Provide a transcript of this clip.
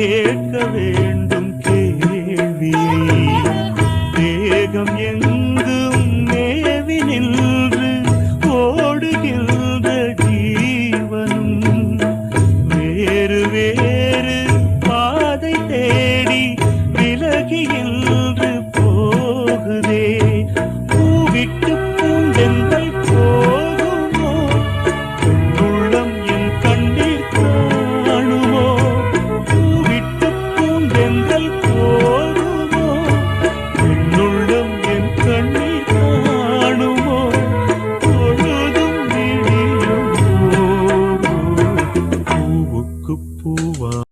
கேட்க வேண்டும் கேள்வியை தேகம் எங்கும் மேவி நின்று ஓடுகின்ற ஜீவனும். வேறு வேறு பாதை தேடி விலகி போகுதே. பூவிட்டு பூந்தென்ற Pua.